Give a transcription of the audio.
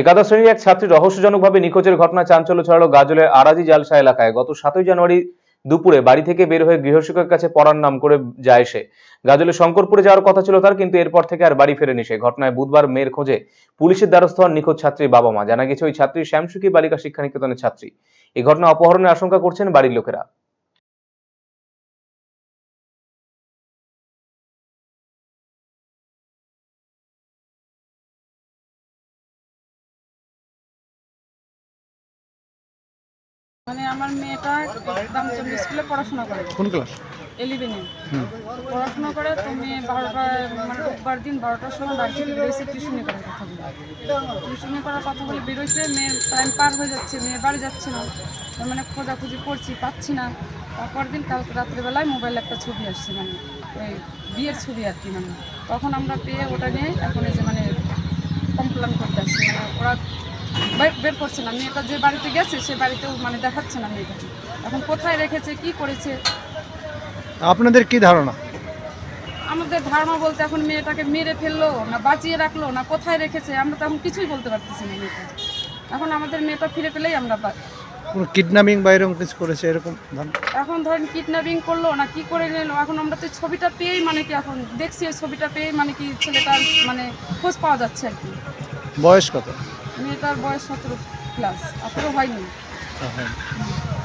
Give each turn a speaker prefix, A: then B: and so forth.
A: একাদশ শ্রেণির এক ছাত্রী রহস্যজনকভাবে নিখোঁজের ঘটনা চাঞ্চল্য ছড়ালো গাজলের আরাজি জালসা এলাকায়। গত সাতই জানুয়ারি দুপুরে বাড়ি থেকে বের হয়ে গৃহশিক্ষকের কাছে পড়ার নাম করে যায় সে। গাজলের শঙ্করপুরে যাওয়ার কথা ছিল তার, কিন্তু এরপর থেকে আর বাড়ি ফেরেনি সে। ঘটনায় বুধবার মেয়ের খোঁজে পুলিশের দ্বারস্থ হন নিখোঁজ ছাত্রীর বাবা মা জানা গেছে, ওই ছাত্রী শ্যামসুখী বালিকা শিক্ষা নিকেতনের ছাত্রী। এই ঘটনা অপহরণের আশঙ্কা করছেন বাড়ির লোকেরা।
B: মানে আমার মেয়েটা দামচন্দ্র স্কুলে পড়াশোনা করে।
C: কোন ক্লাস?
B: এলিভেনে পড়াশোনা করে তো মেয়ে বারোটা মানে রোববার দিন বারোটার সময় বাড়ি থেকে বেরোইছে টিউশনি করার কথা বলে। টিউশনি করার কথা বলে বেরোইছে মেয়ের টাইম পার হয়ে যাচ্ছে মেয়ে বাড়ি যাচ্ছে না। তার মানে খোঁজাখুঁজি করছি পাচ্ছি না। তারপর দিন কালকে রাত্রেবেলায় মোবাইলে একটা ছবি আসছে মানে ওই বিয়ের ছবি আর কি মানে। তখন আমরা পেয়ে ওটা নিয়ে এখন এই যে মানে কমপ্লেন করতে আসছি। মানে ওরা বের- করছে না। মেয়েটা যে বাড়িতে গেছে সে বাড়িতেও মানে দেখাচ্ছে না মেয়েটাকে। এখন কোথায় রেখেছে কি করেছে?
C: আপনাদের কি ধারণা?
B: আমাদের ধারণা বলতে এখন মেয়েটাকে মেরে ফেলল না বাঁচিয়ে রাখল না কোথায় রেখেছে আমরা তো এখন কিছুই বলতে পারতেছি না মেয়েটা এখন আমাদের মেয়েটা ফিরে পেলেই আমরা
C: কিডন্যাপিং বা এরকম কিছু করেছে এরকম
B: এখন ধরেন কিডন্যাপিং করল না কি করে নিলো? এখন আমরা তো ছবিটা পেয়েই মানে কি এখন দেখছি ছবিটা পেয়েই মানে কি ছেলেটার মানে খোঁজ পাওয়া যাচ্ছে আর কি।
C: বয়স কত?
B: মেয়েটার বয়স সতেরো প্লাস আপনারও হয়নি
C: হ্যাঁ।